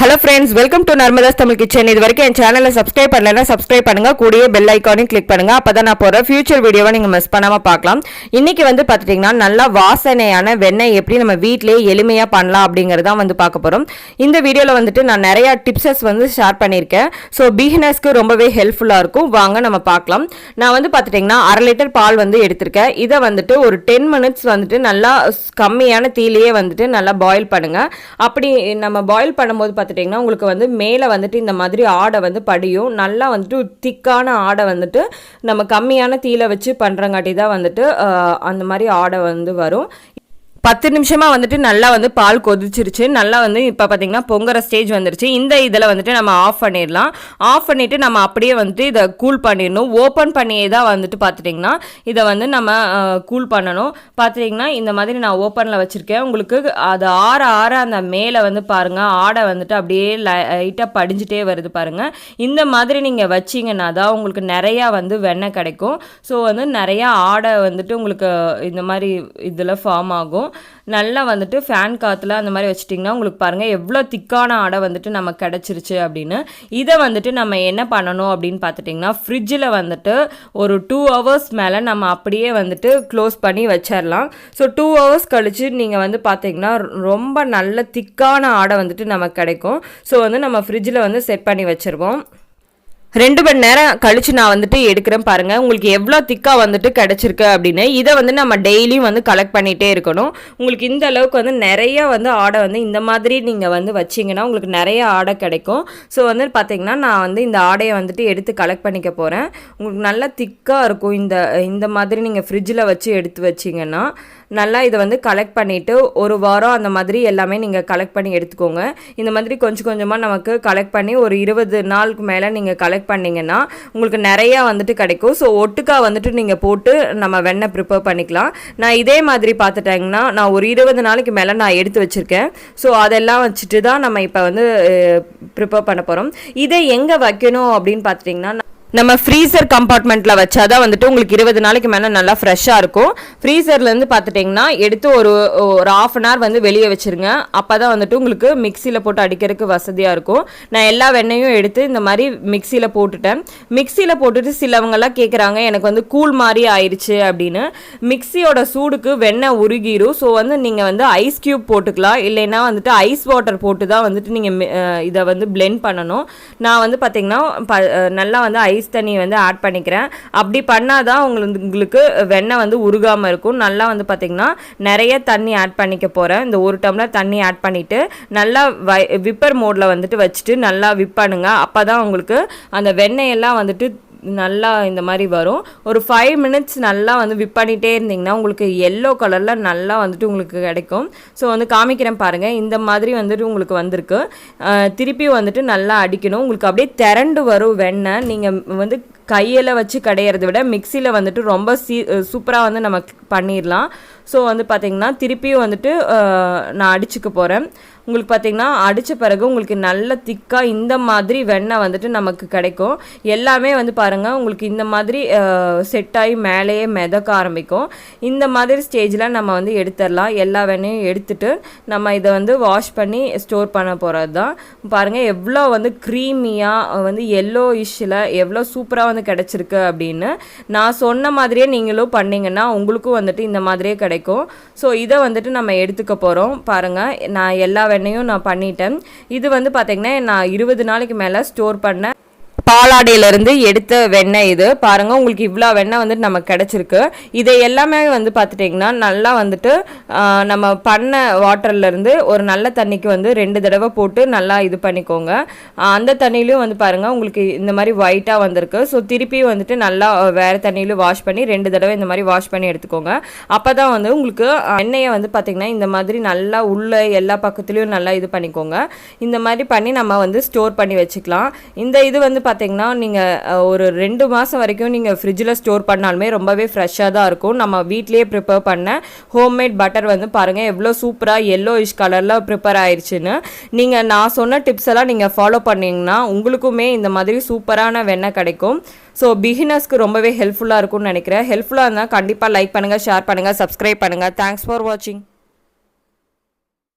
Hello friends welcome to Narmada's Tamil kitchen இது வரைக்கும் என் சேனலை சப்ஸ்கிரைப் பண்ணலைன்னா சப்ஸ்கிரைப் பண்ணுங்கள் கூடிய பெல் ஐக்கானையும் கிளிக் அப்போ நான் போகிற ஃபியூச்சர் வீடியோவை நீங்கள் மிஸ் பண்ணாமல் பார்க்கலாம். இன்றைக்கி வந்து பார்த்துட்டிங்கன்னா நல்லா வாசனையான வெண்ணெய் எப்படி நம்ம வீட்டிலேயே எளிமையாக பண்ணலாம் அப்படிங்கறத வந்து பார்க்க போகிறோம் இந்த வீடியோவில் வந்துட்டு நான் நிறையா டிப்ஸஸ் வந்து ஷேர் பண்ணியிருக்கேன். ஸோ பிகினர்ஸ்க்கு ரொம்பவே ஹெல்ப்ஃபுல்லாக இருக்கும். வாங்க நம்ம பார்க்கலாம். நான் வந்து பார்த்துட்டிங்கன்னா அரை லிட்டர் பால் வந்து எடுத்திருக்கேன். இதை வந்துட்டு ஒரு டென் மினிட்ஸ் வந்துட்டு நல்லா கம்மியான தீலையே வந்துட்டு நல்லா பாயில் பண்ணுங்கள் அப்படி நம்ம பாயில் பண்ணும்போது பார்த்து பார்த்துட்டிங்கன்னா உங்களுக்கு வந்து மேலே வந்துட்டு இந்த மாதிரி ஆடை வந்து படியும். நல்லா வந்துட்டு திக்கான ஆடை வந்துட்டு நம்ம கம்மியான தீயில வச்சு பண்ணுறங்காட்டி தான் வந்துட்டு அந்த மாதிரி ஆடை வந்து வரும். பத்து நிமிஷமாக வந்துட்டு நல்லா வந்து பால் கொதிச்சிருச்சு. நல்லா வந்து இப்போ பார்த்தீங்கன்னா பொங்குற ஸ்டேஜ் வந்துருச்சு. இந்த இதில் வந்துட்டு நம்ம ஆஃப் பண்ணிடலாம். ஆஃப் பண்ணிவிட்டு நம்ம அப்படியே வந்துட்டு இதை கூல் பண்ணிடணும். ஓப்பன் பண்ணியே தான் வந்துட்டு பார்த்துட்டிங்கன்னா இதை வந்து நம்ம கூல் பண்ணணும். பார்த்துட்டிங்கன்னா இந்த மாதிரி நான் ஓப்பனில் வச்சுருக்கேன். உங்களுக்கு அது ஆற ஆற அந்த மேலே வந்து பாருங்கள் ஆடை வந்துட்டு அப்படியே லைட்டாக படிஞ்சிட்டே வருது பாருங்கள் இந்த மாதிரி நீங்கள் வச்சிங்கன்னா தான் உங்களுக்கு நிறையா வந்து வெண்ணெய் கிடைக்கும். ஸோ வந்து நிறையா ஆடை வந்துட்டு உங்களுக்கு இந்த மாதிரி இதில் ஃபார்ம் ஆகும். நல்லா வந்துட்டு ஃபேன் காற்றுல அந்த மாதிரி வச்சிட்டிங்கன்னா உங்களுக்கு பாருங்கள் எவ்வளோ திக்கான ஆடை வந்துட்டு நமக்கு கிடச்சிருச்சு அப்படின்னு. இதை வந்துட்டு நம்ம என்ன பண்ணணும் அப்படின்னு பார்த்துட்டிங்கன்னா ஃப்ரிட்ஜில் வந்துட்டு ஒரு டூ ஹவர்ஸ் மேலே நம்ம அப்படியே வந்துட்டு க்ளோஸ் பண்ணி வச்சிடலாம் ஸோ டூ ஹவர்ஸ் கழித்து நீங்கள் வந்து பார்த்தீங்கன்னா ரொம்ப நல்ல திக்கான ஆடை வந்துட்டு நமக்கு கிடைக்கும். ஸோ வந்து நம்ம ஃப்ரிட்ஜில் வந்து செட் பண்ணி வச்சுருவோம். ரெண்டு மணி நேரம் கழிச்சு நான் வந்துட்டு எடுக்கிறேன் பாருங்க. உங்களுக்கு எவ்வளோ திக்காக வந்துட்டு கிடச்சிருக்கு அப்படின்னு இதை வந்து நம்ம டெய்லியும் வந்து கலெக்ட் பண்ணிகிட்டே இருக்கணும். உங்களுக்கு இந்த அளவுக்கு வந்து நிறைய வந்து ஆடை வந்து இந்த மாதிரி நீங்கள் வந்து வச்சிங்கன்னா உங்களுக்கு நிறைய ஆடை கிடைக்கும். ஸோ வந்து பார்த்தீங்கன்னா நான் வந்து இந்த ஆடையை வந்துட்டு எடுத்து கலெக்ட் பண்ணிக்க போகிறேன் உங்களுக்கு நல்லா திக்காக இருக்கும் இந்த இந்த மாதிரி நீங்கள் ஃப்ரிட்ஜில் வச்சு எடுத்து வச்சிங்கன்னா. நல்லா இதை வந்து கலெக்ட் பண்ணிவிட்டு ஒரு வாரம் அந்த மாதிரி எல்லாமே நீங்கள் கலெக்ட் பண்ணி எடுத்துக்கோங்க. இந்த மாதிரி கொஞ்சம் கொஞ்சமாக நமக்கு கலெக்ட் பண்ணி ஒரு இருபது நாளுக்கு மேலே நீங்கள் கலெக்ட் பண்ணிங்கன்னா உங்களுக்கு நிறையா வந்துட்டு கிடைக்கும். ஸோ ஒட்டுக்கா வந்துட்டு நீங்கள் போட்டு நம்ம வெண்ணெய் ப்ரிப்பேர் பண்ணிக்கலாம். நான் இதே மாதிரி பார்த்துட்டேங்கன்னா நான் ஒரு இருபது நாளைக்கு மேலே நான் எடுத்து வச்சுருக்கேன். ஸோ அதெல்லாம் வச்சுட்டு தான் நம்ம இப்போ வந்து ப்ரிப்பேர் பண்ண போகிறோம் இதை எங்கே வைக்கணும் அப்படின்னு பார்த்துட்டிங்கன்னா நம்ம ஃப்ரீசர் கம்பார்ட்மெண்ட்டில் வச்சாதான் வந்துட்டு உங்களுக்கு இருபது நாளைக்கு மேலே நல்லா ஃப்ரெஷ்ஷாக இருக்கும். ஃப்ரீசர்லேருந்து பார்த்துட்டிங்கன்னா எடுத்து ஒரு ஒரு ஆஃப் அன் ஹவர் வந்து வெளியே வச்சுருங்க. அப்போ தான் வந்துட்டு உங்களுக்கு மிக்சியில் போட்டு அடிக்கிறதுக்கு வசதியாக இருக்கும். நான் எல்லா வெண்ணையும் எடுத்து இந்த மாதிரி மிக்சியில் போட்டுட்டேன். மிக்சியில் போட்டுட்டு சிலவங்கெல்லாம் கேட்குறாங்க எனக்கு வந்து கூழ் மாதிரி ஆயிடுச்சு அப்படின்னு. மிக்சியோட சூடுக்கு வெண்ணெய் உருகிரும். ஸோ வந்து நீங்கள் வந்து ஐஸ் க்யூப் போட்டுக்கலாம். இல்லைன்னா வந்துட்டு ஐஸ் வாட்டர் போட்டு தான் வந்துட்டு நீங்கள் இதை வந்து பிளெண்ட் பண்ணணும். நான் வந்து பார்த்தீங்கன்னா ப நல்லா வந்து ஐஸ் தண்ணி வந்து ஆட் பண்ணிக்கிறேன். அப்படி பண்ணால் தான் உங்களுக்கு உங்களுக்கு வெண்ணெய் வந்து உருகாமல் இருக்கும். நல்லா வந்து பார்த்திங்கன்னா நிறைய தண்ணி ஆட் பண்ணிக்க போகிறேன் இந்த ஒரு டம்ளர் தண்ணி ஆட் பண்ணிவிட்டு நல்லா வை விப்பர் மோடில் வந்துட்டு வச்சுட்டு நல்லா விப்பானுங்க அப்போ தான் உங்களுக்கு அந்த வெண்ணெயெல்லாம் வந்துட்டு நல்லா இந்த மாதிரி வரும். ஒரு ஃபைவ் மினிட்ஸ் நல்லா வந்து விப் பண்ணிகிட்டே இருந்தீங்கன்னா உங்களுக்கு எல்லோ கலரில் நல்லா வந்துட்டு உங்களுக்கு கிடைக்கும். ஸோ வந்து காமிக்கிறேன் பாருங்கள் இந்த மாதிரி வந்துட்டு உங்களுக்கு வந்திருக்கு. திருப்பி வந்துட்டு நல்லா அடிக்கணும். உங்களுக்கு அப்படியே திரண்டு வரும் வெண்ணெய். நீங்கள் வந்து கையில் வச்சு கடையிறத விட மிக்சியில் வந்துட்டு ரொம்ப சீ சூப்பராக வந்து நம்ம பண்ணிடலாம் ஸோ வந்து பார்த்திங்கன்னா திருப்பியும் வந்துட்டு நான் அடிச்சுக்க போகிறேன் உங்களுக்கு பார்த்திங்கன்னா அடித்த பிறகு உங்களுக்கு நல்ல திக்காக இந்த மாதிரி வெண்ணெய் வந்துட்டு நமக்கு கிடைக்கும். எல்லாமே வந்து பாருங்கள் உங்களுக்கு இந்த மாதிரி செட் ஆகி மேலேயே மிதக்க ஆரம்பிக்கும். இந்த மாதிரி ஸ்டேஜில் நம்ம வந்து எடுத்துடலாம் எல்லா வெண்ணையும் எடுத்துட்டு நம்ம இதை வந்து வாஷ் பண்ணி ஸ்டோர் பண்ண போகிறது தான் பாருங்கள் எவ்வளோ வந்து க்ரீமியாக வந்து எல்லோ இஷ்ஷில் எவ்வளோ சூப்பராக வந்து கிடச்சிருக்கு அப்படின்னு நான் சொன்ன மாதிரியே நீங்களும் பண்ணிங்கன்னா உங்களுக்கும் வந்துட்டு இந்த மாதிரியே கிடைக்கும். ஸோ இதை வந்துட்டு நம்ம எடுத்துக்க போகிறோம் பாருங்கள் நான் எல்லா வெண்ணையும் நான் பண்ணிட்டேன். இது வந்து பார்த்திங்கன்னா நான் இருபது நாளைக்கு மேலே ஸ்டோர் பண்ண பாலாடையிலேருந்து எடுத்த வெண்ணெய் இது. பாருங்கள் உங்களுக்கு இவ்வளோ வெண்ணெய் வந்துட்டு நமக்கு கிடச்சிருக்கு. இதை எல்லாமே வந்து பார்த்துட்டிங்கன்னா நல்லா வந்துட்டு நம்ம பண்ண வாட்டர்லேருந்து ஒரு நல்ல தண்ணிக்கு வந்து ரெண்டு தடவை போட்டு நல்லா இது பண்ணிக்கோங்க. அந்த தண்ணியிலையும் வந்து பாருங்கள் உங்களுக்கு இந்த மாதிரி ஒயிட்டாக வந்திருக்கு. ஸோ திருப்பியும் வந்துட்டு நல்லா வேறு தண்ணியிலும் வாஷ் பண்ணி ரெண்டு தடவை இந்த மாதிரி வாஷ் பண்ணி எடுத்துக்கோங்க. அப்போ தான் வந்து உங்களுக்கு எண்ணெயை வந்து பார்த்திங்கன்னா இந்த மாதிரி நல்லா உள்ள எல்லா பக்கத்துலேயும் நல்லா இது பண்ணிக்கோங்க. இந்த மாதிரி பண்ணி நம்ம வந்து ஸ்டோர் பண்ணி வச்சுக்கலாம். இந்த இது வந்து பார்த்தீங்கன்னா நீங்கள் ஒரு ரெண்டு மாதம் வரைக்கும் நீங்கள் ஃப்ரிட்ஜில் ஸ்டோர் பண்ணாலுமே ரொம்பவே ஃப்ரெஷ்ஷாக தான் இருக்கும். நம்ம வீட்லேயே ப்ரிப்பேர் பண்ண ஹோம்மேட் பட்டர் வந்து பாருங்கள் எவ்வளோ சூப்பராக எல்லோ இஷ் கலரில் ப்ரிப்பேர் ஆயிடுச்சுன்னு நீங்கள் நான் சொன்ன டிப்ஸ் எல்லாம் நீங்கள் ஃபாலோ பண்ணிங்கன்னா உங்களுக்குமே இந்த மாதிரி சூப்பரான வெண்ணெய் கிடைக்கும். ஸோ பிகினர்ஸ்க்கு ரொம்பவே ஹெல்ப்ஃபுல்லாக இருக்கும்னு நினைக்கிறேன். ஹெல்ப்ஃபுல்லாக இருந்தால் கண்டிப்பாக லைக் பண்ணுங்கள் ஷேர் பண்ணுங்கள் சப்ஸ்கிரைப் பண்ணுங்கள் தேங்க்ஸ் ஃபார் வாட்சிங்